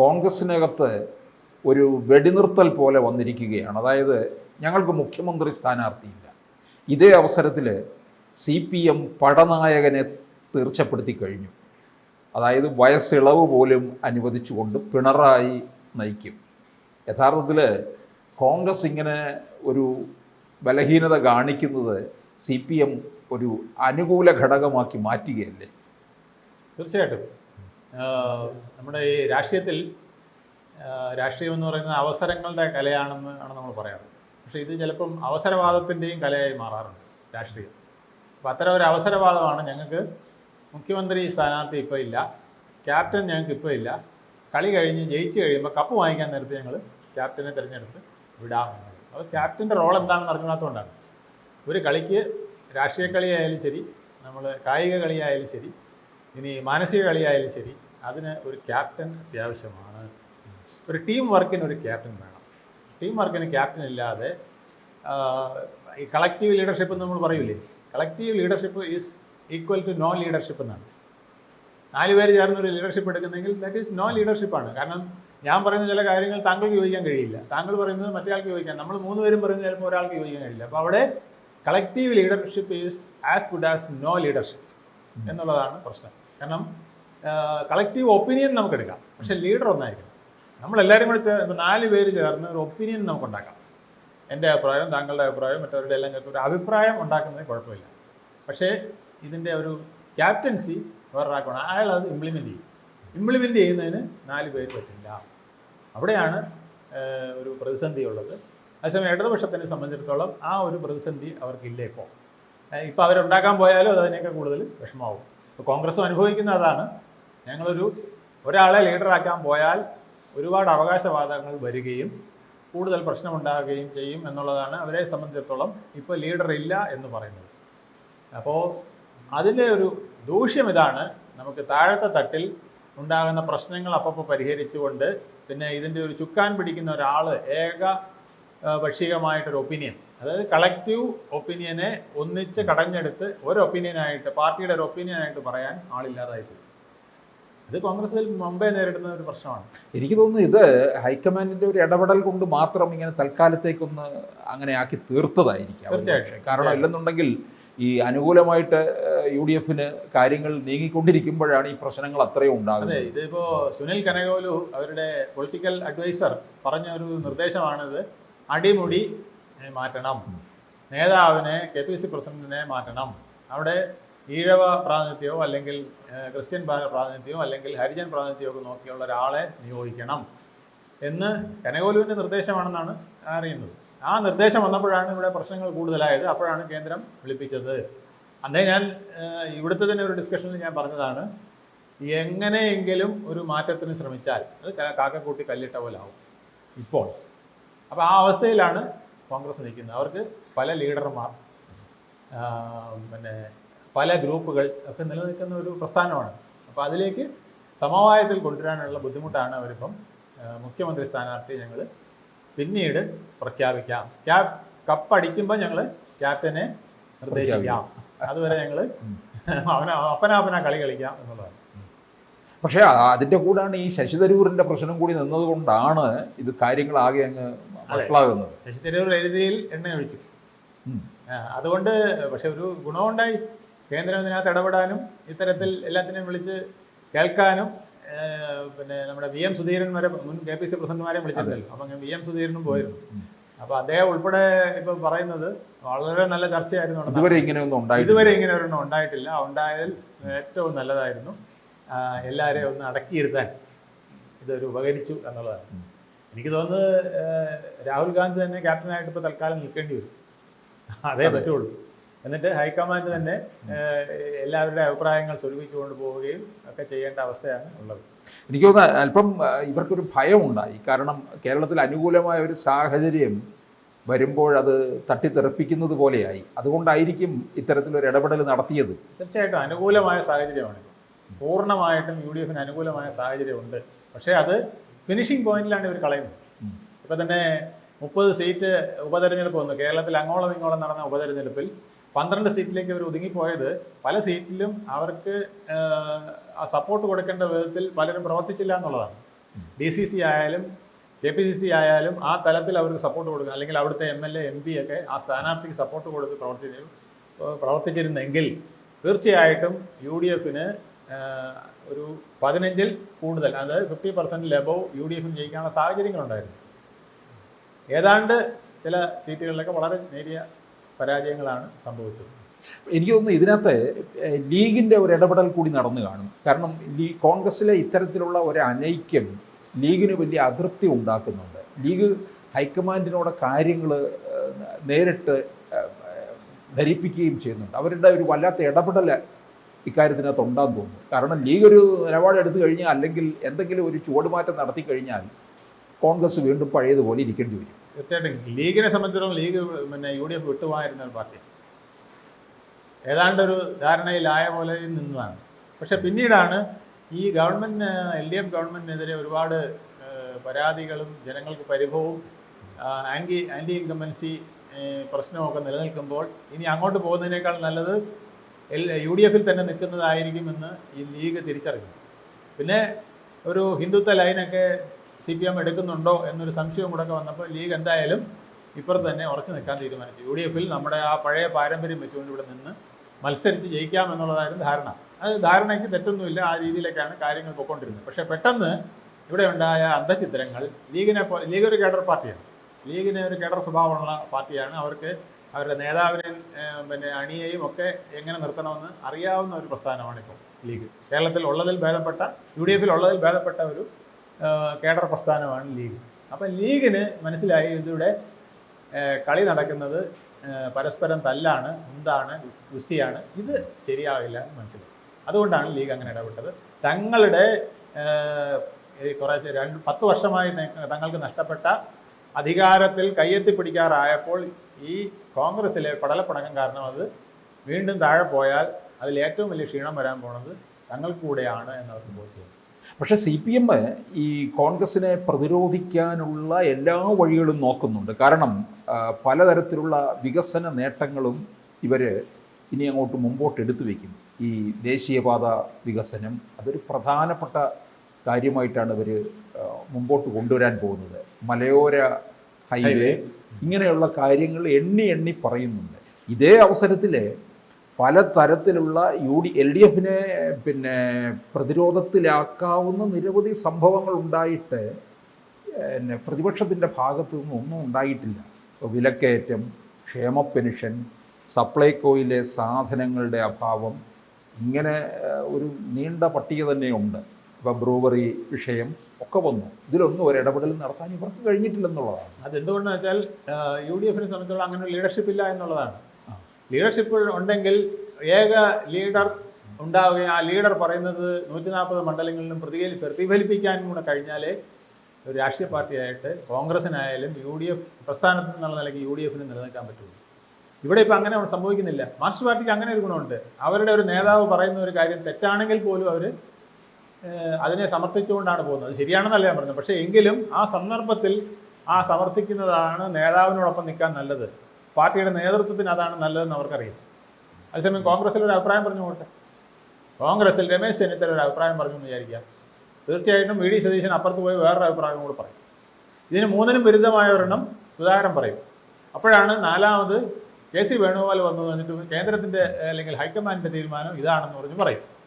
കോൺഗ്രസിനകത്ത് ഒരു വെടിനിർത്തൽ പോലെ വന്നിരിക്കുകയാണ്. അതായത് ഞങ്ങൾക്ക് മുഖ്യമന്ത്രി സ്ഥാനാർത്ഥിയില്ല. ഇതേ അവസരത്തിൽ സി പി എം പടനായകനെ തീർച്ചപ്പെടുത്തി കഴിഞ്ഞു. അതായത് വയസ്സിളവ് പോലും അനുവദിച്ചുകൊണ്ട് പിണറായി നയിക്കും. യഥാർത്ഥത്തിൽ കോൺഗ്രസ് ഇങ്ങനെ ഒരു ബലഹീനത കാണിക്കുന്നത് സി പി എം ഒരു അനുകൂല ഘടകമാക്കി മാറ്റുകയല്ലേ? തീർച്ചയായിട്ടും. നമ്മുടെ ഈ രാഷ്ട്രീയത്തിൽ രാഷ്ട്രീയം എന്ന് പറയുന്നത് അവസരങ്ങളുടെ കലയാണെന്ന് ആണ് നമ്മൾ പറയാറ്. പക്ഷേ ഇത് ചിലപ്പം അവസരവാദത്തിന്റെയും കലയായി മാറാറുണ്ട് രാഷ്ട്രീയം. അപ്പോൾ അത്തരം ഒരു അവസരവാദമാണ് ഞങ്ങൾക്ക് മുഖ്യമന്ത്രി സ്ഥാനാർത്ഥി ഇപ്പോൾ ഇല്ല ക്യാപ്റ്റൻ ഞങ്ങൾക്ക് ഇപ്പോൾ ഇല്ല. കളി കഴിഞ്ഞ് ജയിച്ചു കഴിയുമ്പോൾ കപ്പ് വാങ്ങിക്കാൻ നേരത്തെ ഞങ്ങൾ ക്യാപ്റ്റനെ തിരഞ്ഞെടുത്ത് വിടാമെന്ന് അപ്പോൾ ക്യാപ്റ്റന്റെ റോൾ എന്താണെന്ന് അറിഞ്ഞാത്തതുകൊണ്ടാണ് ഒരു കളിക്ക് രാഷ്ട്രീയ കളിയായാലും ശരി നമ്മൾ കായിക കളിയായാലും ശരി ഇനി മാനസിക കളിയായാലും ശരി അതിന് ഒരു ക്യാപ്റ്റൻ അത്യാവശ്യമാണ്. ഒരു ടീം വർക്കിന് ഒരു ക്യാപ്റ്റൻ വേണം. ടീം വർക്കിന് ക്യാപ്റ്റൻ ഇല്ലാതെ ഈ കളക്റ്റീവ് ലീഡർഷിപ്പ് എന്ന് നമ്മൾ പറയൂലേ collective leadership is equal to no leadership എന്നാണ്. നാല് പേര് ചേർന്ന് ഒരു ലീഡർഷിപ്പ് എടുക്കുന്നെങ്കിൽ ദാറ്റ് ഈസ് നോ ലീഡർഷിപ്പാണ് കാരണം ഞാൻ പറയുന്ന ചില കാര്യങ്ങൾ താങ്കൾക്ക് യോജിക്കാൻ കഴിയില്ല. താങ്കൾ പറയുന്നത് മറ്റേയാൾക്ക് യോജിക്കാൻ നമ്മൾ മൂന്ന് പേരും പറയുന്നത് ചിലപ്പോൾ ഒരാൾക്ക് യോജിക്കാൻ കഴിയില്ല. അപ്പോൾ അവിടെ collective leadership is as good as no leadership എന്നുള്ളതാണ് പ്രശ്നം. കാരണം കളക്റ്റീവ് ഒപ്പീനിയൻ നമുക്ക് എടുക്കാം പക്ഷെ ലീഡർ ഒന്നായിരിക്കും നമ്മളെല്ലാവരും കൂടെ ചേ- ഇപ്പൊ നാല് പേര് ചേർന്ന് ഒരു ഒപ്പീനിയൻ നമുക്ക് ഉണ്ടാക്കാം എന്റെ അഭിപ്രായം താങ്കളുടെ അഭിപ്രായം മറ്റവരുടെ എല്ലാം ചേർത്ത് ഒരു അഭിപ്രായം ഉണ്ടാക്കുന്നതിന് കുഴപ്പമില്ല. പക്ഷേ ഇതിന്റെ ഒരു ക്യാപ്റ്റൻസി വേറൊരാക്കണം അയാൾ അത് ഇംപ്ലിമെന്റ് ചെയ്യും. ഇംപ്ലിമെന്റ് ചെയ്യുന്നതിന് നാല് പേര് പറ്റില്ല. അവിടെയാണ് ഒരു പ്രതിസന്ധി ഉള്ളത്. അതേസമയം ഇടതുപക്ഷത്തിനെ സംബന്ധിച്ചിടത്തോളം ആ ഒരു പ്രതിസന്ധി അവർക്കില്ല ഇപ്പോൾ ഇപ്പോൾ അവരുണ്ടാക്കാൻ പോയാലും അത് അതിനേക്കാൾ കൂടുതൽ വിഷമാവും ഇപ്പോൾ കോൺഗ്രസും അനുഭവിക്കുന്ന അതാണ്. ഞങ്ങളൊരു ഒരാളെ ലീഡറാക്കാൻ പോയാൽ ഒരുപാട് അവകാശവാദങ്ങൾ വരികയും കൂടുതൽ പ്രശ്നമുണ്ടാകുകയും ചെയ്യും എന്നുള്ളതാണ് അവരെ സംബന്ധിച്ചിടത്തോളം ഇപ്പോൾ ലീഡർ ഇല്ല എന്ന് പറയുന്നത്. അപ്പോൾ അതിന്റെ ഒരു ദൂഷ്യം ഇതാണ്. നമുക്ക് താഴത്തെ തട്ടിൽ ഉണ്ടാകുന്ന പ്രശ്നങ്ങൾ അപ്പപ്പോൾ പരിഹരിച്ചുകൊണ്ട് പിന്നെ ഇതിന്റെ ഒരു ചുക്കാൻ പിടിക്കുന്ന ഒരാൾ ഏക പക്ഷികമായിട്ടൊരു ഒപ്പീനിയൻ. അതായത് കളക്റ്റീവ് ഒപ്പീനിയനെ ഒന്നിച്ച് കടഞ്ഞെടുത്ത് ഒരു ഒപ്പീനിയനായിട്ട് പാർട്ടിയുടെ ഒരു ഒപ്പീനിയനായിട്ട് പറയാൻ ആളില്ലാതായി ഇത് കോൺഗ്രസിൽ മുമ്പേ നേരിടുന്ന ഒരു പ്രശ്നമാണ്. എനിക്ക് തോന്നുന്നു ഇത് ഹൈക്കമാൻഡിന്റെ ഒരു ഇടപെടൽ കൊണ്ട് മാത്രം ഇങ്ങനെ തൽക്കാലത്തേക്കൊന്ന് അങ്ങനെ ആക്കി തീർത്തതായിരിക്കാം. തീർച്ചയായിട്ടും. കാരണം ഇല്ലെന്നുണ്ടെങ്കിൽ ഈ അനുകൂലമായിട്ട് യു ഡി എഫിന് കാര്യങ്ങൾ നീങ്ങിക്കൊണ്ടിരിക്കുമ്പോഴാണ് ഈ പ്രശ്നങ്ങൾ അത്രയും അതെ ഉണ്ടാകുന്നത്. ഇതിപ്പോ സുനിൽ കനകോലു അവരുടെ പൊളിറ്റിക്കൽ അഡ്വൈസർ പറഞ്ഞ ഒരു നിർദ്ദേശമാണിത്. അടിമുടി മാറ്റണം. നേതാവിനെ കെ പി സി പ്രസിഡന്റിനെ മാറ്റണം. അവിടെ ഈഴവ പ്രാതിനിധ്യമോ അല്ലെങ്കിൽ ക്രിസ്ത്യൻ പ്രാ- പ്രാതിനിധ്യമോ അല്ലെങ്കിൽ ഹരിജൻ പ്രാതിനിധ്യമോ ഒക്കെ നോക്കിയുള്ള ഒരാളെ നിയോഗിക്കണം എന്ന് കനകോലുവിന്റെ നിർദ്ദേശമാണെന്നാണ് അറിയുന്നത്. ആ നിർദ്ദേശം വന്നപ്പോഴാണ് ഇവിടെ പ്രശ്നങ്ങൾ കൂടുതലായത്. അപ്പോഴാണ് കേന്ദ്രം വിളിപ്പിച്ചത്. അന്നേ ഞാൻ ഇവിടുത്തെ തന്നെ ഒരു ഡിസ്കഷനിൽ ഞാൻ പറഞ്ഞതാണ്. എങ്ങനെയെങ്കിലും ഒരു മാറ്റത്തിന് ശ്രമിച്ചാൽ അത് കാക്കക്കൂട്ടി കല്ലിട്ട പോലെ ഇപ്പോൾ. അപ്പോൾ ആ അവസ്ഥയിലാണ് കോൺഗ്രസ് നിൽക്കുന്നത്. അവർക്ക് പല ലീഡർമാർ പിന്നെ പല ഗ്രൂപ്പുകൾ ഒക്കെ നിലനിൽക്കുന്ന ഒരു പ്രസ്ഥാനമാണ്. അപ്പോൾ അതിലേക്ക് സമവായത്തിൽ കൊണ്ടുവരാനുള്ള ബുദ്ധിമുട്ടാണ് അവരിപ്പം മുഖ്യമന്ത്രി സ്ഥാനാർത്ഥി ഞങ്ങൾ പിന്നീട് പ്രഖ്യാപിക്കാം. ക്യാപ് കപ്പടിക്കുമ്പോൾ ഞങ്ങൾ ക്യാപ്റ്റനെ നിർദ്ദേശിക്കാം. അതുവരെ ഞങ്ങൾ അവന അപ്പനാപ്പന കളി കളിക്കാം എന്നുള്ളതാണ്. പക്ഷേ അതിന്റെ കൂടാണ് ഈ ശശി തരൂരിന്റെ പ്രശ്നം കൂടി നിന്നതുകൊണ്ടാണ് ഇത് കാര്യങ്ങളാകെ അങ്ങ് വഷളാകുന്നത് ശശി തരൂർ എഴുതിയിൽ എണ്ണ ഒഴിച്ചു. അതുകൊണ്ട് പക്ഷെ ഒരു ഗുണമുണ്ടായി. കേന്ദ്രം ഇതിനകത്ത് ഇടപെടാനും ഇത്തരത്തിൽ എല്ലാത്തിനെയും വിളിച്ച് കേൾക്കാനും പിന്നെ നമ്മുടെ വി എം സുധീരൻ വരെ മുൻ കെ പി സി പ്രസിഡന്റുമാരെയും വിളിച്ചിട്ടുണ്ടല്ലോ അപ്പം വി എം സുധീരനും പോയിരുന്നു. അപ്പൊ അദ്ദേഹം ഉൾപ്പെടെ ഇപ്പൊ പറയുന്നത് വളരെ നല്ല ചർച്ചയായിരുന്നു. ഇതുവരെ ഉണ്ടായിട്ടില്ല. ഇതുവരെ ഇങ്ങനെ ഒരെണ്ണം ഉണ്ടായിട്ടില്ല. ഉണ്ടായതിൽ ഏറ്റവും നല്ലതായിരുന്നു എല്ലാവരെയും ഒന്ന് അടക്കിയിരുത്താൻ. ഇതൊരു ഉപകരിച്ചു എന്നുള്ളതാണ്. എനിക്ക് തോന്നുന്നത് രാഹുൽ ഗാന്ധി തന്നെ ക്യാപ്റ്റനായിട്ട് ഇപ്പോൾ തൽക്കാലം നിൽക്കേണ്ടി വരും. അതേ പറ്റുള്ളൂ. എന്നിട്ട് ഹൈക്കമാൻഡ് തന്നെ എല്ലാവരുടെ അഭിപ്രായങ്ങൾ സ്വരൂപിച്ചുകൊണ്ട് പോവുകയും ഒക്കെ ചെയ്യേണ്ട അവസ്ഥയാണ് ഉള്ളത്. എനിക്ക് തോന്നുന്നു അല്പം ഇവർക്കൊരു ഭയമുണ്ടായി. കാരണം കേരളത്തിൽ അനുകൂലമായ ഒരു സാഹചര്യം വരുമ്പോഴത് തട്ടിത്തെറിപ്പിക്കുന്നത് പോലെയായി. അതുകൊണ്ടായിരിക്കും ഇത്തരത്തിലൊരു ഇടപെടൽ നടത്തിയത്. തീർച്ചയായിട്ടും അനുകൂലമായ സാഹചര്യമാണ്. പൂർണമായിട്ടും യു ഡി എഫിന് അനുകൂലമായ സാഹചര്യമുണ്ട്. പക്ഷേ അത് ഫിനിഷിംഗ് പോയിന്റിലാണ് ഇവർ കളയുന്നത്. ഇപ്പം തന്നെ മുപ്പത് സീറ്റ് ഉപതെരഞ്ഞെടുപ്പ് വന്നു. കേരളത്തിൽ അങ്ങോളം ഇങ്ങോളം നടന്ന ഉപതെരഞ്ഞെടുപ്പിൽ പന്ത്രണ്ട് സീറ്റിലേക്ക് ഇവർ ഒതുങ്ങിപ്പോയത് പല സീറ്റിലും അവർക്ക് ആ സപ്പോർട്ട് കൊടുക്കേണ്ട വിധത്തിൽ പലരും പ്രവർത്തിച്ചില്ല എന്നുള്ളതാണ്. ഡി സി സി ആയാലും കെ പി സി സി ആയാലും ആ തലത്തിൽ അവർക്ക് സപ്പോർട്ട് കൊടുക്കുക. അല്ലെങ്കിൽ അവിടുത്തെ M L A M P ഒക്കെ ആ സ്ഥാനാർത്ഥിക്ക് സപ്പോർട്ട് കൊടുത്ത് പ്രവർത്തിച്ചു പ്രവർത്തിച്ചിരുന്നെങ്കിൽ തീർച്ചയായിട്ടും യു ഡി എഫിന് ഒരു പതിനഞ്ചിൽ കൂടുതൽ അതായത് fifty percent above U D എഫിന് ജയിക്കാനുള്ള സാഹചര്യങ്ങളുണ്ടായിരുന്നു. ഏതാണ്ട് ചില സീറ്റുകളിലൊക്കെ വളരെ നേരിയ പരാജയങ്ങളാണ് സംഭവിച്ചത്. എനിക്ക് തോന്നുന്നു ഇതിനകത്ത് ലീഗിന്റെ ഒരു ഇടപെടൽ കൂടി നടന്നു കാണും. കാരണം ലീ കോൺഗ്രസ്സിലെ ഇത്തരത്തിലുള്ള ഒരു അനൈക്യം ലീഗിന് വലിയ അതൃപ്തി ഉണ്ടാക്കുന്നുണ്ട്. ലീഗ് ഹൈക്കമാൻഡിനോട് കാര്യങ്ങൾ നേരിട്ട് ധരിപ്പിക്കുകയും ചെയ്യുന്നുണ്ട്. അവരുടെ ഒരു വല്ലാത്ത ഇടപെടൽ ഇക്കാര്യത്തിനകത്ത് ഉണ്ടാകും തോന്നുന്നു. കാരണം ലീഗ് ഒരു നിലപാട് എടുത്തു കഴിഞ്ഞാൽ അല്ലെങ്കിൽ എന്തെങ്കിലും ഒരു ചുവടുമാറ്റം നടത്തി കഴിഞ്ഞാൽ കോൺഗ്രസ് വീണ്ടും പഴയതുപോലെ ഇരിക്കേണ്ടി വരും. തീർച്ചയായിട്ടും. ലീഗിനെ സംബന്ധിച്ചിടത്തോളം ലീഗ് പിന്നെ യു ഡി എഫ് വിട്ടുപോയിരുന്ന പാർട്ടി. ഏതാണ്ട് ഒരു ധാരണയിലായ പോലെ നിന്നതാണ്. പക്ഷെ പിന്നീടാണ് ഈ ഗവൺമെന്റ് എൽ ഡി എഫ് ഗവൺമെന്റിനെതിരെ ഒരുപാട് പരാതികളും ജനങ്ങൾക്ക് പരിഭവവും ആന്റി ആന്റി ഇൻകമ്പൻസി പ്രശ്നമൊക്കെ നിലനിൽക്കുമ്പോൾ ഇനി അങ്ങോട്ട് പോകുന്നതിനേക്കാൾ നല്ലത് യു ഡി എഫിൽ തന്നെ നിൽക്കുന്നതായിരിക്കുമെന്ന് ഈ ലീഗ് തിരിച്ചറിഞ്ഞു. പിന്നെ ഒരു ഹിന്ദുത്വ ലൈനൊക്കെ സി പി എം എടുക്കുന്നുണ്ടോ എന്നൊരു സംശയം കൂടെ വന്നപ്പോൾ ലീഗ് എന്തായാലും ഇപ്പുറത്ത് തന്നെ ഉറച്ചു നിൽക്കാൻ തീരുമാനിച്ചു. യു ഡി എഫിൽ നമ്മുടെ ആ പഴയ പാരമ്പര്യം വെച്ചുകൊണ്ട് ഇവിടെ നിന്ന് മത്സരിച്ച് ജയിക്കാം എന്നുള്ളതായിരുന്നു ധാരണ. അത് ധാരണയ്ക്ക് തെറ്റൊന്നുമില്ല ആ രീതിയിലേക്കാണ് കാര്യങ്ങൾ പോയിക്കൊണ്ടിരുന്നത്. പക്ഷേ പെട്ടെന്ന് ഇവിടെ ഉണ്ടായ അന്ധചിത്രങ്ങൾ ലീഗിനെ ലീഗ് ഒരു കേഡർ പാർട്ടിയാണ്. ലീഗിന് ഒരു കേഡർ സ്വഭാവമുള്ള പാർട്ടിയാണ്. അവർക്ക് അവരുടെ നേതാവിനെയും പിന്നെ അണിയെയും ഒക്കെ എങ്ങനെ നിർത്തണമെന്ന് അറിയാവുന്ന ഒരു പ്രസ്ഥാനമാണ് ഇപ്പോൾ ലീഗ്. കേരളത്തിൽ ഉള്ളതിൽ ഭേദപ്പെട്ട യു ഡി എഫിൽ ഉള്ളതിൽ ഭേദപ്പെട്ട ഒരു കേഡർ പ്രസ്ഥാനമാണ് ലീഗ്. അപ്പം ലീഗിന് മനസ്സിലായി ഇതിവിടെ കളി നടക്കുന്നത് പരസ്പരം തല്ലാണ് എന്താണ് ഗുസ്തിയാണ്. ഇത് ശരിയാവില്ല എന്ന് മനസ്സിലായി. അതുകൊണ്ടാണ് ലീഗ് അങ്ങനെ ഇടപെട്ടത്. തങ്ങളുടെ കുറേ രണ്ട് പത്ത് വർഷമായി തങ്ങൾക്ക് നഷ്ടപ്പെട്ട അധികാരത്തിൽ കയ്യെത്തി പിടിക്കാറായപ്പോൾ ഈ കോൺഗ്രസിലെ പടലപ്പടക്കം കാരണം അത് വീണ്ടും താഴെ പോയാൽ അതിൽ ഏറ്റവും വലിയ ക്ഷീണം വരാൻ പോണത് തങ്ങൾക്ക് കൂടെയാണ് എന്നവർക്ക് ബോധ്യം പക്ഷെ സി പി എം ഈ കോൺഗ്രസിനെ പ്രതിരോധിക്കാനുള്ള എല്ലാ വഴികളും നോക്കുന്നുണ്ട്. കാരണം പലതരത്തിലുള്ള വികസന നേട്ടങ്ങളും ഇവർ ഇനി അങ്ങോട്ട് മുമ്പോട്ട് എടുത്തു വയ്ക്കും ഈ ദേശീയപാത വികസനം അതൊരു പ്രധാനപ്പെട്ട കാര്യമായിട്ടാണ് ഇവർ മുമ്പോട്ട് കൊണ്ടുവരാൻ പോകുന്നത്. മലയോര ഹൈവേ. ഇങ്ങനെയുള്ള കാര്യങ്ങൾ എണ്ണി എണ്ണി പറയുന്നുണ്ട്. ഇതേ അവസരത്തിൽ പല തരത്തിലുള്ള യു ഡി എൽ ഡി എഫിനെ പിന്നെ പ്രതിരോധത്തിലാക്കാവുന്ന നിരവധി സംഭവങ്ങൾ ഉണ്ടായിട്ട് പിന്നെ പ്രതിപക്ഷത്തിന്റെ ഭാഗത്തു നിന്നും ഒന്നും ഉണ്ടായിട്ടില്ല. വിലക്കയറ്റം ക്ഷേമ പെൻഷൻ സപ്ലൈകോയിലെ സാധനങ്ങളുടെ അഭാവം ഇങ്ങനെ ഒരു നീണ്ട പട്ടിക തന്നെയുണ്ട്. ഇപ്പോൾ ബ്രൂവറി വിഷയം ഒക്കെ വന്നു. ഇതിലൊന്നും ഒരു ഇടപെടൽ നടത്താൻ ഇവർക്ക് കഴിഞ്ഞിട്ടില്ലെന്നുള്ളതാണ്. അതെന്തുകൊണ്ടെന്ന് വെച്ചാൽ യു ഡി എഫിനെ സംബന്ധിച്ചോളം അങ്ങനെ ലീഡർഷിപ്പ് ഇല്ല എന്നുള്ളതാണ്. ലീഡർഷിപ്പ് ഉണ്ടെങ്കിൽ ഏക ലീഡർ ഉണ്ടാവുകയും ആ ലീഡർ പറയുന്നത് നൂറ്റി നാൽപ്പത് മണ്ഡലങ്ങളിലും പ്രതികരി പ്രതിഫലിപ്പിക്കാനും കൂടെ കഴിഞ്ഞാലേ ഒരു രാഷ്ട്രീയ പാർട്ടിയായിട്ട് കോൺഗ്രസിനായാലും യു ഡി എഫ് പ്രസ്ഥാനത്തിൽ നിന്നുള്ള നിലയ്ക്ക് യു ഡി എഫിന് നിലനിൽക്കാൻ പറ്റുള്ളൂ. ഇവിടെ ഇപ്പം അങ്ങനെ സംഭവിക്കുന്നില്ല. മാർക്സ് പാർട്ടിക്ക് അങ്ങനെ ഒരു ഗുണമുണ്ട്. അവരുടെ ഒരു നേതാവ് പറയുന്ന ഒരു കാര്യം തെറ്റാണെങ്കിൽ പോലും അവർ അതിനെ സമർത്ഥിച്ചുകൊണ്ടാണ് പോകുന്നത്. ശരിയാണെന്നല്ല ഞാൻ പറഞ്ഞത്. പക്ഷേ എങ്കിലും ആ സന്ദർഭത്തിൽ ആ സമർത്ഥിക്കുന്നതാണ് നേതാവിനോടൊപ്പം നിൽക്കാൻ നല്ലത്. പാർട്ടിയുടെ നേതൃത്വത്തിന് അതാണ് നല്ലതെന്ന് അവർക്കറിയാം. അതേസമയം കോൺഗ്രസിൽ ഒരു അഭിപ്രായം പറഞ്ഞു കൊടുത്തെ. കോൺഗ്രസ്സിൽ രമേശ് ചെന്നിത്തല ഒരു അഭിപ്രായം പറഞ്ഞു എന്ന് വിചാരിക്കുക. തീർച്ചയായിട്ടും വി ഡി സതീശൻ അപ്പുറത്ത് പോയി വേറൊരു അഭിപ്രായം കൂടെ പറയും. ഇതിന് മൂന്നിനും വിരുദ്ധമായ ഒരെണ്ണം ഉദാഹരണം പറയും. അപ്പോഴാണ് നാലാമത് കെ സി വേണുഗോപാൽ വന്നു എന്നിട്ട് കേന്ദ്രത്തിന്റെ അല്ലെങ്കിൽ ഹൈക്കമാൻഡിന്റെ തീരുമാനം ഇതാണെന്ന് പറഞ്ഞ് പറയും.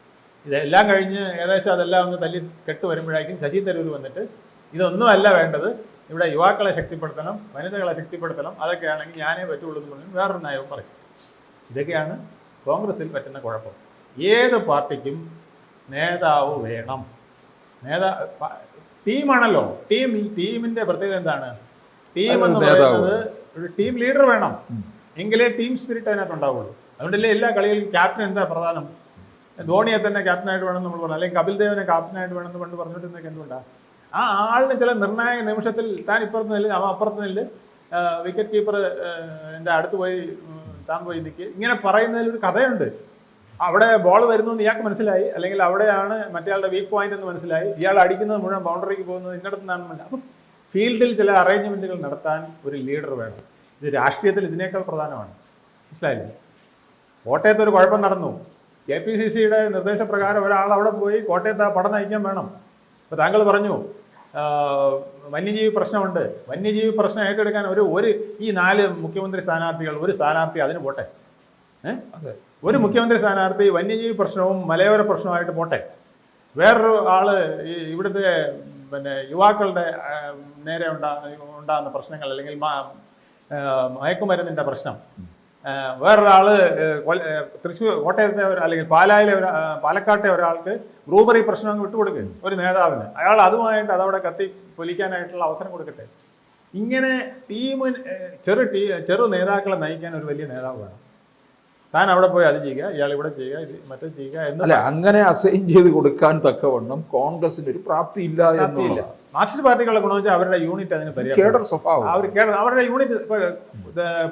ഇതെല്ലാം കഴിഞ്ഞ് ഏകദേശം അതെല്ലാം ഒന്ന് തല്ലി കെട്ട് വരുമ്പോഴേക്കും ശശി തരൂർ വന്നിട്ട് ഇതൊന്നും അല്ല വേണ്ടത്. ഇവിടെ യുവാക്കളെ ശക്തിപ്പെടുത്തണം വനിതകളെ ശക്തിപ്പെടുത്തണം. അതൊക്കെയാണെങ്കിൽ ഞാനേ പറ്റുള്ളൂ എന്ന് പറഞ്ഞു വേറൊരു നയവും പറയും. ഇതൊക്കെയാണ് കോൺഗ്രസിൽ പറ്റുന്ന കുഴപ്പം. ഏത് പാർട്ടിക്കും നേതാവ് വേണം. നേതാ ടീമാണല്ലോ. ടീം ടീമിന്റെ പ്രത്യേകത എന്താണ്? ടീം എന്ന് പറയുന്നത് ഒരു ടീം ലീഡർ വേണം. എങ്കിലേ ടീം സ്പിരിറ്റ് അതിനകത്ത് ഉണ്ടാവുള്ളൂ. അതുകൊണ്ടല്ലേ എല്ലാ കളികളിലും ക്യാപ്റ്റൻ എന്താ പ്രധാനം? ധോണിയെ തന്നെ ക്യാപ്റ്റനായിട്ട് വേണം നമ്മൾ പറഞ്ഞു. അല്ലെങ്കിൽ കപിൽ ദേവിനെ ക്യാപ്റ്റനായിട്ട് വേണമെന്ന് പണ്ട് പറഞ്ഞിട്ടുണ്ടെങ്കിൽ എന്തുകൊണ്ടാണ് ആ ആളിന് ചില നിർണായക നിമിഷത്തിൽ താൻ ഇപ്പുറത്ത് നെല്ല് അവൻ അപ്പുറത്ത് നെല്ല്. വിക്കറ്റ് കീപ്പർ എന്റെ അടുത്ത് പോയി താൻ പോയി നിൽക്കുക ഇങ്ങനെ പറയുന്നതിൽ ഒരു കഥയുണ്ട്. അവിടെ ബോൾ വരുന്നു എന്ന് ഇയാൾക്ക് മനസ്സിലായി. അല്ലെങ്കിൽ അവിടെയാണ് മറ്റേയാളുടെ വീക്ക് പോയിന്റ് എന്ന് മനസ്സിലായി. ഇയാൾ അടിക്കുന്നത് മുഴുവൻ ബൗണ്ടറിക്ക് പോകുന്നത് ഇന്നടത്തുനിന്നാണ് മനസ്സിലായി. അപ്പം ഫീൽഡിൽ ചില അറേഞ്ച്മെന്റുകൾ നടത്താൻ ഒരു ലീഡർ വേണം. ഇത് രാഷ്ട്രീയത്തിൽ ഇതിനേക്കാൾ പ്രധാനമാണ്. മനസ്സിലായില്ലേ? കോട്ടയത്ത് ഒരു കുഴപ്പം നടന്നു. കെ പി സി സിയുടെ നിർദ്ദേശപ്രകാരം ഒരാൾ അവിടെ പോയി കോട്ടയത്ത് ആ പടം നയിക്കാൻ വേണം. അപ്പോൾ താങ്കൾ പറഞ്ഞു വന്യജീവി പ്രശ്നമുണ്ട്. വന്യജീവി പ്രശ്നം ഏറ്റെടുക്കാൻ ഒരു ഒരു ഈ നാല് മുഖ്യമന്ത്രി സ്ഥാനാർത്ഥികൾ ഒരു സ്ഥാനാർത്ഥി അതിന് പോട്ടെ. ഒരു മുഖ്യമന്ത്രി സ്ഥാനാർത്ഥി വന്യജീവി പ്രശ്നവും മലയോര പ്രശ്നവുമായിട്ട് പോട്ടെ. വേറൊരു ആൾ ഇവിടുത്തെ പിന്നെ യുവാക്കളുടെ നേരെ ഉണ്ടാ ഉണ്ടാകുന്ന പ്രശ്നങ്ങൾ അല്ലെങ്കിൽ മയക്കുമരുന്നിന്റെ പ്രശ്നം. ഏ, തൃശ്ശൂർ കോട്ടയത്തെ ഒരു അല്ലെങ്കിൽ പാലായിലെ ഒരു പാലക്കാട്ടെ ഒരാൾക്ക് ബ്രൂബറി പ്രശ്നം അങ്ങ് വിട്ടുകൊടുക്കുക ഒരു നേതാവിന്. അയാൾ അതുമായിട്ട് അതവിടെ കത്തി പൊലിക്കാനായിട്ടുള്ള അവസരം കൊടുക്കട്ടെ. ഇങ്ങനെ ടീമിന് ചെറു ടീ ചെറു നേതാക്കളെ നയിക്കാൻ ഒരു വലിയ നേതാവ് വേണം. താൻ അവിടെ പോയി അത് ചെയ്യുക ഇയാൾ ഇവിടെ ചെയ്യുക ഇത് മറ്റേ ചെയ്യുക എന്നല്ല അങ്ങനെ അസൈൻ ചെയ്ത് കൊടുക്കാൻ തക്കവണ്ണം കോൺഗ്രസിന് ഒരു പ്രാപ്തി ഇല്ല പ്രാപ്തിയില്ല. എന്നുള്ള മാർക്സിസ്റ്റ് പാർട്ടികളുടെ ഗുണം വെച്ചാൽ അവരുടെ യൂണിറ്റ് അതിന് പരിഹാരം സ്വഭാവം. അവർ കേഡർ അവരുടെ യൂണിറ്റ്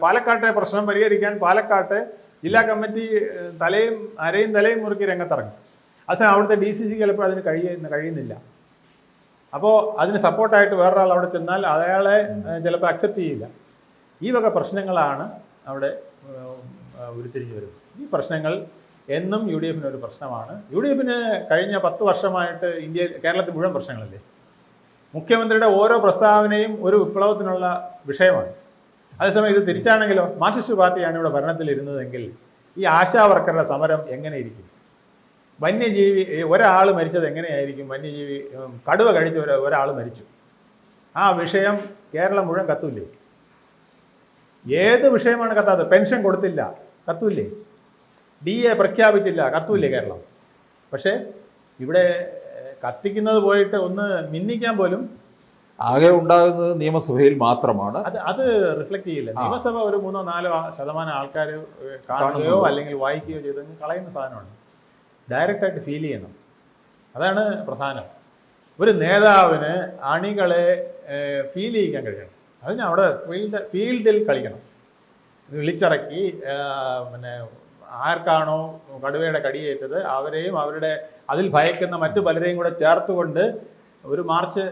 പാലക്കാട്ടെ പ്രശ്നം പരിഹരിക്കാൻ പാലക്കാട്ടെ ജില്ലാ കമ്മിറ്റി തലയും അരയും തലയും മുറുക്കി രംഗത്തിറങ്ങും. അവസാനം അവിടുത്തെ ഡി സി സി ചിലപ്പോൾ അതിന് കഴിയുന്ന കഴിയുന്നില്ല. അപ്പോൾ അതിന് സപ്പോർട്ടായിട്ട് വേറൊരാൾ അവിടെ ചെന്നാൽ അയാളെ ചിലപ്പോൾ അക്സെപ്റ്റ് ചെയ്യില്ല. ഈ വക പ്രശ്നങ്ങളാണ് അവിടെ ഉരുത്തിരിഞ്ഞ് വരുന്നത്. ഈ പ്രശ്നങ്ങൾ എന്നും യു ഡി എഫിന് ഒരു പ്രശ്നമാണ്. യു ഡി എഫിന് കഴിഞ്ഞ പത്ത് വർഷമായിട്ട് ഇന്ത്യയിൽ കേരളത്തിൽ മുഴുവൻ പ്രശ്നങ്ങളല്ലേ? മുഖ്യമന്ത്രിയുടെ ഓരോ പ്രസ്താവനയും ഒരു വിപ്ലവത്തിനുള്ള വിഷയമാണ്. അതേസമയം ഇത് തിരിച്ചാണെങ്കിലോ മാർക്സിസ്റ്റ് പാർട്ടിയാണ് ഇവിടെ ഭരണത്തിൽ ഇരുന്നതെങ്കിൽ ഈ ആശാ വർക്കറുടെ സമരം എങ്ങനെയിരിക്കും? വന്യജീവി ഒരാൾ മരിച്ചത് എങ്ങനെയായിരിക്കും? വന്യജീവി കടുവ കഴിച്ച ഒരാൾ മരിച്ചു. ആ വിഷയം കേരളം മുഴുവൻ കത്തൂല്ലേ? ഏത് വിഷയമാണ് കത്താത്തത്? പെൻഷൻ കൊടുത്തില്ല കത്തൂല്ലേ? ഡി എ പ്രഖ്യാപിച്ചില്ല കത്തൂല്ലേ കേരളം? പക്ഷേ ഇവിടെ കത്തിക്കുന്നത് പോയിട്ട് ഒന്ന് മിന്നിക്കാൻ പോലും ആകെ ഉണ്ടാകുന്നത് നിയമസഭയിൽ മാത്രമാണ്. അത് അത് റിഫ്ലക്ട് ചെയ്യില്ല. നിയമസഭ ഒരു മൂന്നോ നാലോ ശതമാനം ആൾക്കാർ കാണുകയോ അല്ലെങ്കിൽ വായിക്കുകയോ ചെയ്തെങ്കിൽ കളയുന്ന സാധനമാണ്. ഡയറക്റ്റായിട്ട് ഫീൽ ചെയ്യണം. അതാണ് പ്രധാനം. ഒരു നേതാവിന് അണികളെ ഫീൽ ചെയ്യിക്കാൻ കഴിയണം. അതിന് അവിടെ ഫീൽഡ് ഫീൽഡിൽ കളിക്കണം. വിളിച്ചിറക്കി പിന്നെ ആർക്കാണോ കടുവയുടെ കടിയേറ്റത് അവരെയും അവരുടെ അതിൽ ഭയക്കുന്ന മറ്റു പലരെയും കൂടെ ചേർത്തുകൊണ്ട് ഒരു മാർച്ച്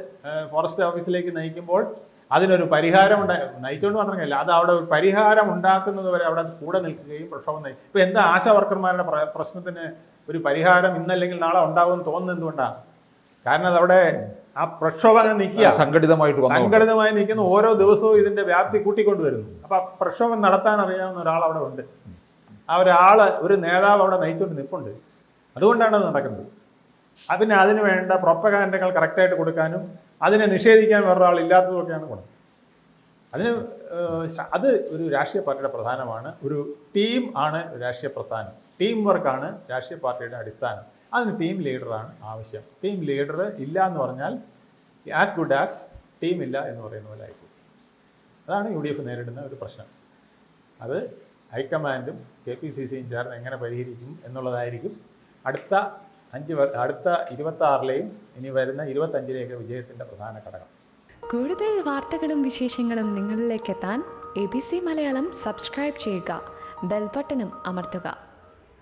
ഫോറസ്റ്റ് ഓഫീസിലേക്ക് നയിക്കുമ്പോൾ അതിനൊരു പരിഹാരം ഉണ്ടാ നയിച്ചുകൊണ്ട് മാത്രമല്ല അത് അവിടെ ഒരു പരിഹാരം ഉണ്ടാക്കുന്നത് വരെ അവിടെ കൂടെ നിൽക്കുകയും പ്രക്ഷോഭം നയിക്കും ഇപ്പൊ എന്താ ആശാ വർക്കർമാരുടെ പ്ര- പ്രശ്നത്തിന് ഒരു പരിഹാരം ഇന്നല്ലെങ്കിൽ നാളെ ഉണ്ടാകുമെന്ന് തോന്നുന്നത് എന്തുകൊണ്ടാണ് കാരണം അതവിടെ ആ പ്രക്ഷോഭം അങ്ങനെ നിൽക്കുക. സംഘടിതമായിട്ട് സംഘടിതമായി നിൽക്കുന്ന ഓരോ ദിവസവും ഇതിന്റെ വ്യാപ്തി കൂട്ടിക്കൊണ്ടുവരുന്നു. അപ്പൊ ആ പ്രക്ഷോഭം നടത്താൻ അറിയാവുന്ന ഒരാൾ അവിടെ ഉണ്ട്. ആ ഒരാൾ ഒരു നേതാവ് അവിടെ നയിച്ചുകൊണ്ട് നിൽപ്പുണ്ട് അതുകൊണ്ടാണ് അത് നടക്കുന്നത്. അതിന് അതിന് വേണ്ട പ്രൊപ്പകാൻഡങ്ങൾ കറക്റ്റായിട്ട് കൊടുക്കാനും അതിനെ നിഷേധിക്കാൻ വേറൊരാൾ ഇല്ലാത്തതൊക്കെയാണ് ഗുണം. അതിന് അത് ഒരു രാഷ്ട്രീയ പാർട്ടിയുടെ പ്രധാനമാണ്. ഒരു ടീം ആണ് രാഷ്ട്രീയ പ്രസ്ഥാനം. ടീം വർക്കാണ് രാഷ്ട്രീയ പാർട്ടിയുടെ അടിസ്ഥാനം. അതിന് ടീം ലീഡറാണ് ആവശ്യം. ടീം ലീഡർ ഇല്ല എന്ന് പറഞ്ഞാൽ ആസ് ഗുഡ് ആസ് ടീം ഇല്ല എന്ന് പറയുന്ന പോലെ ആയിപ്പോയി അതാണ് യു ഡി എഫ് നേരിടുന്ന ഒരു പ്രശ്നം. അത് ഹൈക്കമാൻഡും കെ പി സി സിയും ചേർന്ന് എങ്ങനെ പരിഹരിക്കും എന്നുള്ളതായിരിക്കും. അടുത്ത അഞ്ച് അടുത്ത ഇരുപത്തി ഇനി വരുന്ന ഇരുപത്തഞ്ചിലേക്ക് വിജയത്തിന്റെ പ്രധാന ഘടകം. കൂടുതൽ വാർത്തകളും വിശേഷങ്ങളും നിങ്ങളിലേക്ക് എത്താൻ A B C Malayalam subscribe ചെയ്യുക. ബെൽബട്ടനും അമർത്തുക.